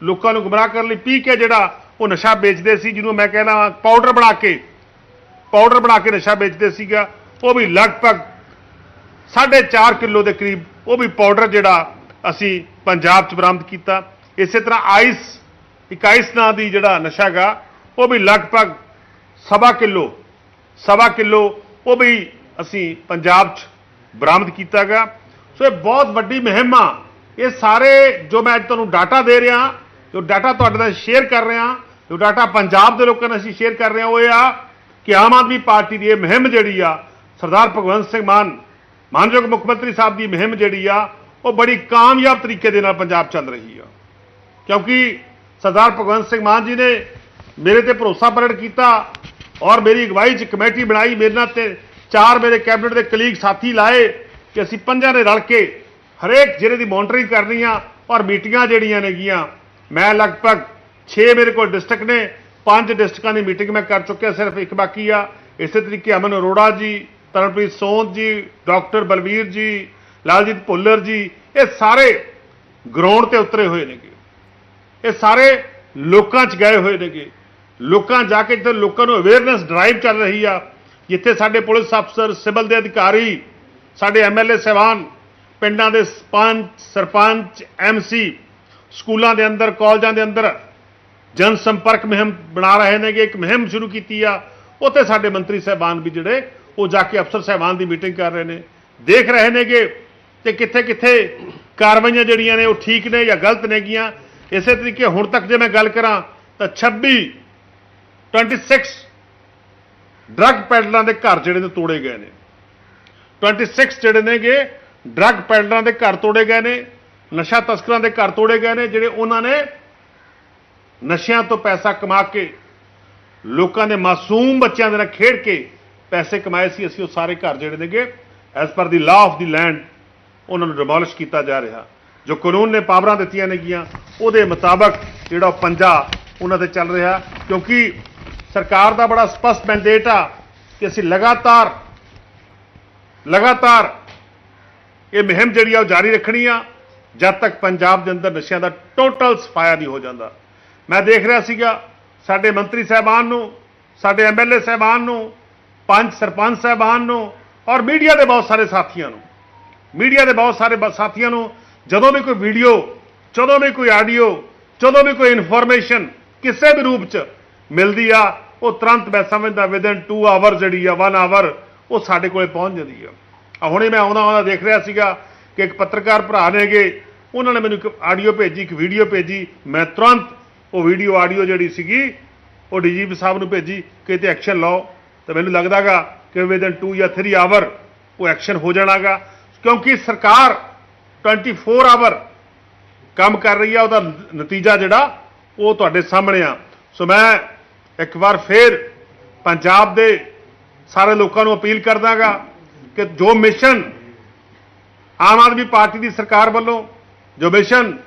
ਲੋਕਾਂ ਨੂੰ ਗੁੰਮਰਾਹ ਕਰਨ ਲਈ ਪੀ ਕੇ ਜਿਹੜਾ ਉਹ ਨਸ਼ਾ ਵੇਚਦੇ ਸੀ, ਜਿਹਨੂੰ ਮੈਂ ਕਹਿੰਦਾ ਪਾਊਡਰ ਬਣਾ ਕੇ ਪਾਊਡਰ ਬਣਾ ਕੇ ਨਸ਼ਾ ਵੇਚਦੇ ਸੀਗਾ, ਉਹ ਵੀ ਲਗਭਗ 4.5 ਕਿਲੋ ਦੇ ਕਰੀਬ ਉਹ ਵੀ ਪਾਊਡਰ ਜਿਹੜਾ ਅਸੀਂ ਪੰਜਾਬ 'ਚ ਬਰਾਮਦ ਕੀਤਾ। ਇਸੇ ਤਰ੍ਹਾਂ ਆਈਸ ਇੱਕ ਆਈਸ ਨਾਂ ਦੀ ਜਿਹੜਾ ਨਸ਼ਾ ਗਾ, ਉਹ ਵੀ ਲਗਭਗ ਸਵਾ ਕਿਲੋ ਸਵਾ ਕਿਲੋ ਉਹ ਵੀ ਅਸੀਂ ਪੰਜਾਬ 'ਚ ਬਰਾਮਦ ਕੀਤਾ ਗਾ। ਸੋ ਇਹ ਬਹੁਤ ਵੱਡੀ ਮੁਹਿੰਮ ਇਹ ਸਾਰੇ ਜੋ ਮੈਂ ਅੱਜ ਤੁਹਾਨੂੰ ਡਾਟਾ ਦੇ ਰਿਹਾ, ਜੋ ਡਾਟਾ ਤੁਹਾਡੇ ਨਾਲ ਸ਼ੇਅਰ ਕਰ ਰਿਹਾ, ਜੋ ਡਾਟਾ ਪੰਜਾਬ ਦੇ ਲੋਕਾਂ ਨਾਲ ਅਸੀਂ ਸ਼ੇਅਰ ਕਰ ਰਹੇ ਹਾਂ, ਉਹ ਇਹ ਆ ਕਿ ਆਮ ਆਦਮੀ ਪਾਰਟੀ ਦੀ ਇਹ ਮੁਹਿੰਮ ਜਿਹੜੀ ਆ, ਸਰਦਾਰ ਭਗਵੰਤ ਸਿੰਘ ਮਾਨ, ਮਾਨਯੋਗ ਮੁੱਖ ਮੰਤਰੀ ਸਾਹਿਬ ਦੀ ਮੁਹਿੰਮ ਜਿਹੜੀ ਆ, ਉਹ ਬੜੀ ਕਾਮਯਾਬ ਤਰੀਕੇ ਦੇ ਨਾਲ ਪੰਜਾਬ ਚੱਲ ਰਹੀ ਆ। ਕਿਉਂਕਿ ਸਰਦਾਰ ਭਗਵੰਤ ਸਿੰਘ ਮਾਨ ਜੀ ਨੇ ਮੇਰੇ ਤੇ ਭਰੋਸਾ ਪ੍ਰਗਟ ਕੀਤਾ ਔਰ ਮੇਰੀ ਅਗਵਾਈ 'ਚ ਕਮੇਟੀ ਬਣਾਈ, ਮੇਰੇ ਨਾਲ ਤੇ ਚਾਰ ਮੇਰੇ ਕੈਬਨਿਟ ਦੇ ਕਲੀਗ ਸਾਥੀ ਲਾਏ ਕਿ ਅਸੀਂ ਪੰਜਾਂ ਨੇ ਰਲ ਕੇ ਹਰੇਕ ਜ਼ਿਲ੍ਹੇ ਦੀ ਮੋਨਿਟਰਿੰਗ ਕਰਨੀ ਆ ਔਰ ਮੀਟਿੰਗਾਂ ਜਿਹੜੀਆਂ ਨੇਗੀਆਂ, ਮੈਂ ਲਗਭਗ 6 ਮੇਰੇ ਕੋਲ ਡਿਸਟ੍ਰਿਕਟ ਨੇ, ਪੰਜ ਡਿਸਟ੍ਰਿਕਾਂ ਦੀ ਮੀਟਿੰਗ ਮੈਂ ਕਰ ਚੁੱਕਿਆ, ਸਿਰਫ ਇੱਕ ਬਾਕੀ ਆ। ਇਸੇ ਤਰੀਕੇ ਅਮਨ ਅਰੋੜਾ ਜੀ, ਤਰਨਪ੍ਰੀਤ ਸੋਂਦ ਜੀ, ਡਾਕਟਰ ਬਲਵੀਰ ਜੀ, ਲਾਲਜੀਤ ਭੁੱਲਰ ਜੀ, ਇਹ ਸਾਰੇ ਗਰਾਊਂਡ ਤੇ ਉਤਰੇ ਹੋਏ ਨੇਗੇ। ਇਹ ਸਾਰੇ ਲੋਕਾਂ 'ਚ ਗਏ ਹੋਏ ਨੇਗੇ। ਲੋਕਾਂ ਜਾ ਕੇ ਜਿੱਥੇ ਲੋਕਾਂ ਨੂੰ ਅਵੇਅਰਨੈਸ ਡਰਾਈਵ ਚੱਲ ਰਹੀ ਆ, ਜਿੱਥੇ ਸਾਡੇ ਪੁਲਿਸ ਅਫਸਰ, ਸਿਵਲ ਦੇ ਅਧਿਕਾਰੀ, ਸਾਡੇ ਐਮਐਲਏ ਸਹਿਬਾਨ ਪਿੰਡਾਂ ਦੇ ਪੰਚ ਸਰਪੰਚ ਐਮਸੀ ਸਕੂਲਾਂ ਦੇ ਅੰਦਰ, ਕਾਲਜਾਂ ਦੇ ਅੰਦਰ ਜਨ ਸੰਪਰਕ ਮੁਹਿੰਮ ਬਣਾ ਰਹੇ ਨੇਗੇ, ਇੱਕ ਮੁਹਿੰਮ ਸ਼ੁਰੂ ਕੀਤੀ ਆ। ਉੱਥੇ ਸਾਡੇ ਮੰਤਰੀ ਸਹਿਬਾਨ ਵੀ ਜਿਹੜੇ, ਉਹ ਜਾ ਕੇ ਅਫਸਰ ਸਹਿਬਾਨ ਦੀ ਮੀਟਿੰਗ ਕਰ ਰਹੇ ਨੇ। ਦੇਖ ਰਹੇ ਨੇਗੇ ਤੇ ਕਿੱਥੇ ਕਿੱਥੇ ਕਾਰਵਾਈਆਂ ਜਿਹੜੀਆਂ ਨੇ, ਉਹ ਠੀਕ ਨੇ ਜਾਂ ਗਲਤ ਨੇਗੀਆਂ। ਇਸੇ ਤਰੀਕੇ ਹੁਣ ਤੱਕ ਜੇ ਮੈਂ ਗੱਲ ਕਰਾਂ, ਤਾਂ 26 26 ਡਰੱਗ ਪੈਡਲਰਾਂ ਦੇ ਘਰ ਜਿਹੜੇ ਨੇ ਤੋੜੇ ਗਏ ਨੇ। 26 ਜਿਹੜੇ ਨੇਗੇ ਡਰੱਗ ਪੈਡਲਰਾਂ ਦੇ ਘਰ ਤੋੜੇ ਗਏ ਨੇ, ਨਸ਼ਾ ਤਸਕਰਾਂ ਦੇ ਘਰ ਤੋੜੇ ਗਏ ਨੇ, ਜਿਹੜੇ ਉਹਨਾਂ ਨੇ ਨਸ਼ਿਆਂ ਤੋਂ ਪੈਸਾ ਕਮਾ ਕੇ, ਲੋਕਾਂ ਦੇ ਮਾਸੂਮ ਬੱਚਿਆਂ ਦੇ ਨਾਲ ਖੇਡ ਕੇ ਪੈਸੇ ਕਮਾਏ ਸੀ, ਅਸੀਂ ਉਹ ਸਾਰੇ ਘਰ ਜਿਹੜੇ ਨੇਗੇ as per the law of the land ਉਹਨਾਂ ਨੂੰ ਡਿਮੋਲਿਸ਼ ਕੀਤਾ ਜਾ ਰਿਹਾ। ਜੋ ਕਾਨੂੰਨ ਨੇ ਪਾਵਰਾਂ ਦਿੱਤੀਆਂ ਨੇਗੀਆਂ, ਉਹਦੇ ਮੁਤਾਬਕ ਜਿਹੜਾ ਉਹ ਪੰਜਾ ਉਹਨਾਂ ਤੇ ਚੱਲ ਰਿਹਾ, ਕਿਉਂਕਿ ਸਰਕਾਰ ਦਾ ਬੜਾ ਸਪਸ਼ਟ ਮੈਂਡੇਟ ਆ ਕਿ ਅਸੀਂ ਲਗਾਤਾਰ ਲਗਾਤਾਰ ਇਹ ਮੁਹਿੰਮ ਜਿਹੜੀ ਆ ਉਹ ਜਾਰੀ ਰੱਖਣੀ ਆ। ਜਦ ਤੱਕ ਪੰਜਾਬ ਦੇ ਅੰਦਰ ਨਸ਼ਿਆਂ ਦਾ ਟੋਟਲ ਸਫਾਇਆ ਨਹੀਂ ਹੋ ਜਾਂਦਾ। ਮੈਂ ਦੇਖ ਰਿਹਾ ਸੀਗਾ, ਸਾਡੇ ਮੰਤਰੀ ਸਾਹਿਬਾਨ ਨੂੰ, ਸਾਡੇ ਐਮਐਲਏ ਸਾਹਿਬਾਨ ਨੂੰ, ਪੰਜ ਸਰਪੰਚ ਸਾਹਿਬਾਨ ਨੂੰ ਔਰ ਮੀਡੀਆ ਦੇ ਬਹੁਤ ਸਾਰੇ ਸਾਥੀਆਂ ਨੂੰ। ਮੀਡੀਆ ਦੇ ਬਹੁਤ ਸਾਰੇ ਬ- ਸਾਥੀਆਂ ਨੂੰ ਜਦੋਂ ਵੀ ਕੋਈ ਵੀਡੀਓ, ਜਦੋਂ ਵੀ ਕੋਈ ਆਡੀਓ, ਜਦੋਂ ਵੀ ਕੋਈ ਇਨਫੋਰਮੇਸ਼ਨ ਕਿਸੇ ਵੀ ਰੂਪ ਚ ਮਿਲਦੀ ਆ, ਉਹ ਤੁਰੰਤ ਮੈਂ ਸਮਝਦਾ ਵਿਦਨ 2 ਆਵਰ ਜਿਹੜੀ ਆ 1 ਆਵਰ ਉਹ ਸਾਡੇ ਕੋਲੇ ਪਹੁੰਚ ਜਾਂਦੀ ਆ। ਹੁਣੇ ਮੈਂ ਆਉਂਦਾ ਆਉਂਦਾ ਦੇਖ ਰਿਹਾ ਸੀਗਾ ਕਿ ਇੱਕ ਪੱਤਰਕਾਰ ਭਰਾ ਨੇਗੇ, ਉਹਨਾਂ ਨੇ ਮੈਨੂੰ ਇੱਕ ਆਡੀਓ ਭੇਜੀ, ਇੱਕ ਵੀਡੀਓ ਭੇਜੀ। ਮੈਂ ਤੁਰੰਤ ਉਹ ਵੀਡੀਓ, ਆਡੀਓ ਜਿਹੜੀ ਸੀਗੀ, ਉਹ ਡੀਜੀਪੀ ਸਾਹਿਬ ਨੂੰ ਭੇਜੀ ਕਿ ਤੇ ਐਕਸ਼ਨ ਲਓ। ਤੇ ਮੈਨੂੰ ਲੱਗਦਾਗਾ ਕਿ ਵਿਦਨ 2 ਜਾਂ 3 ਆਵਰ ਉਹ ਐਕਸ਼ਨ ਹੋ ਜਾਣਾਗਾ। ਕਿਉਂਕਿ ਸਰਕਾਰ 24 ਆਵਰ ਕੰਮ ਕਰ ਰਹੀ ਆ, ਉਹਦਾ ਨਤੀਜਾ ਜਿਹੜਾ, ਉਹ ਤੁਹਾਡੇ ਸਾਹਮਣੇ ਆ। ਸੋ ਮੈਂ ਇੱਕ ਵਾਰ ਫੇਰ ਪੰਜਾਬ ਦੇ ਸਾਰੇ ਲੋਕਾਂ ਨੂੰ ਅਪੀਲ ਕਰਦਾਗਾ ਕਿ ਜੋ ਮਿਸ਼ਨ ਆਮ ਆਦਮੀ ਪਾਰਟੀ ਦੀ ਸਰਕਾਰ ਵੱਲੋਂ, ਜੋ ਮਿਸ਼ਨ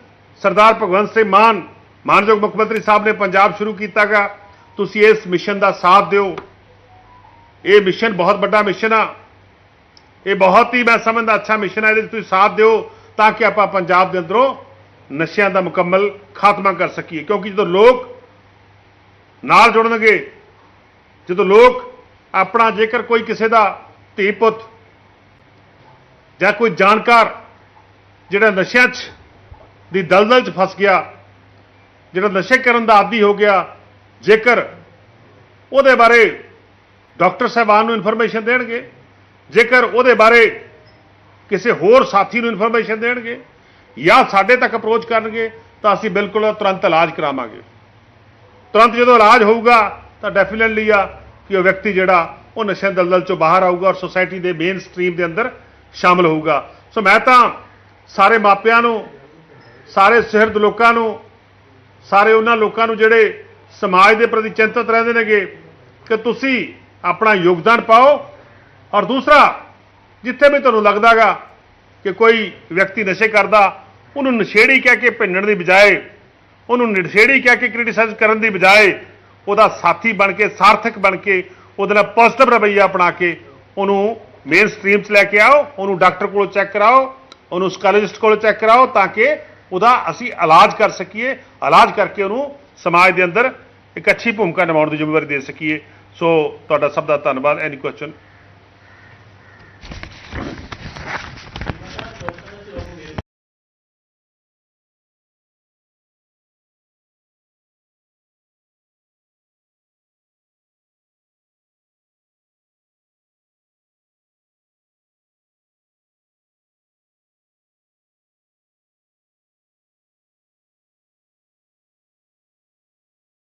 ਸਰਦਾਰ ਭਗਵੰਤ ਸਿੰਘ ਮਾਨ, ਮਾਨਯੋਗ ਮੁੱਖ ਮੰਤਰੀ ਸਾਹਿਬ ਨੇ ਪੰਜਾਬ ਸ਼ੁਰੂ ਕੀਤਾਗਾ ਤੁਸੀਂ ਇਸ ਮਿਸ਼ਨ ਦਾ ਸਾਥ ਦਿਓ। ਇਹ ਮਿਸ਼ਨ ਬਹੁਤ ਵੱਡਾ ਮਿਸ਼ਨ ਆ। ਇਹ ਬਹੁਤ ਹੀ ਮੈਂ ਸਮਝਦਾ ਅੱਛਾ ਮਿਸ਼ਨ ਹੈ ਇਹਦੇ 'ਚ ਤੁਸੀਂ ਸਾਥ ਦਿਓ ਤਾਂ ਕਿ ਆਪਾਂ ਪੰਜਾਬ ਦੇ ਅੰਦਰੋਂ ਨਸ਼ਿਆਂ ਦਾ ਮੁਕੰਮਲ ਖਾਤਮਾ ਕਰ ਸਕੀਏ। ਕਿਉਂਕਿ ਜਦੋਂ ਲੋਕ ਨਾਲ ਜੁੜਨਗੇ, ਜਦੋਂ ਲੋਕ ਆਪਣਾ ਜੇਕਰ ਕੋਈ ਕਿਸੇ ਦਾ ਧੀ ਪੁੱਤ ਜਾਂ ਕੋਈ ਜਾਣਕਾਰ ਜਿਹੜਾ ਨਸ਼ਿਆਂ 'ਚ ਦੀ ਦਲਦਲ 'ਚ ਫਸ ਗਿਆ, ਜਿਹੜਾ ਨਸ਼ੇ ਕਰਨ ਦਾ ਆਦੀ ਹੋ ਗਿਆ, ਜੇਕਰ ਉਹਦੇ ਬਾਰੇ ਡਾਕਟਰ ਸਾਹਿਬਾਨ ਨੂੰ ਇਨਫੋਰਮੇਸ਼ਨ ਦੇਣਗੇ, ਜੇਕਰ ਉਹਦੇ ਬਾਰੇ ਕਿਸੇ ਹੋਰ ਸਾਥੀ ਨੂੰ ਇਨਫੋਰਮੇਸ਼ਨ ਦੇਣਗੇ, ਜਾਂ ਸਾਡੇ ਤੱਕ ਅਪਰੋਚ ਕਰਨਗੇ, ਤਾਂ ਅਸੀਂ ਬਿਲਕੁਲ ਤੁਰੰਤ ਇਲਾਜ ਕਰਾਵਾਂਗੇ। ਤੁਰੰਤ ਜਦੋਂ ਇਲਾਜ ਹੋਊਗਾ, ਤਾਂ ਡੈਫੀਨਿਟਲੀ ਆ ਕਿ ਉਹ ਵਿਅਕਤੀ ਜਿਹੜਾ ਉਹ ਨਸ਼ੇ ਦਲਦਲ ਚੋਂ ਬਾਹਰ ਆਊਗਾ ਔਰ ਸੋਸਾਇਟੀ ਦੇ ਮੇਨ ਸਟਰੀਮ ਦੇ ਅੰਦਰ ਸ਼ਾਮਲ ਹੋਊਗਾ। ਸੋ ਮੈਂ ਤਾਂ ਸਾਰੇ ਮਾਪਿਆਂ ਨੂੰ, ਸਾਰੇ ਸਿਹਰਦ ਲੋਕਾਂ ਨੂੰ, ਸਾਰੇ ਉਹਨਾਂ ਲੋਕਾਂ ਨੂੰ ਜਿਹੜੇ ਸਮਾਜ ਦੇ ਪ੍ਰਤੀ ਚਿੰਤਤ ਰਹਿੰਦੇ ਨੇਗੇ, ਕਿ ਤੁਸੀਂ ਆਪਣਾ ਯੋਗਦਾਨ ਪਾਓ। ਔਰ ਦੂਸਰਾ, ਜਿੱਥੇ ਵੀ ਤੁਹਾਨੂੰ ਲੱਗਦਾਗਾ ਕਿ ਕੋਈ ਵਿਅਕਤੀ ਨਸ਼ੇ ਕਰਦਾ, ਉਹਨੂੰ ਨਸ਼ੇੜੀ ਕਹਿ ਕੇ ਭਿੰਨਣ ਦੀ ਬਜਾਏ, ਉਹਨੂੰ ਨਸ਼ੇੜੀ ਕਹਿ ਕੇ ਕ੍ਰਿਟਿਸਾਈਜ਼ ਕਰਨ ਦੀ ਬਜਾਏ, ਉਹਦਾ ਸਾਥੀ ਬਣ ਕੇ, ਸਾਰਥਕ ਬਣ ਕੇ, ਉਹਦੇ ਨਾਲ ਪੋਜ਼ਿਟਿਵ ਰਵੱਈਆ ਅਪਣਾ ਕੇ ਉਹਨੂੰ ਮੇਨ ਸਟਰੀਮ 'ਚ ਲੈ ਕੇ ਆਓ, ਉਹਨੂੰ ਡਾਕਟਰ ਕੋਲੋਂ ਚੈੱਕ ਕਰਾਓ, ਉਹਨੂੰ ਸਕਾਲੋਜਿਸਟ ਕੋਲੋਂ ਚੈੱਕ ਕਰਾਓ ਤਾਂ ਕਿ ਉਹਦਾ ਅਸੀਂ ਇਲਾਜ ਕਰ ਸਕੀਏ, ਇਲਾਜ ਕਰਕੇ ਉਹਨੂੰ ਸਮਾਜ ਦੇ ਅੰਦਰ ਇੱਕ ਅੱਛੀ ਭੂਮਿਕਾ ਨਿਭਾਉਣ ਦੀ ਜ਼ਿੰਮੇਵਾਰੀ ਦੇ ਸਕੀਏ। ਸੋ ਤੁਹਾਡਾ ਸਭ ਦਾ ਧੰਨਵਾਦ। ਐਨੀ ਕੁਐਸਚਨ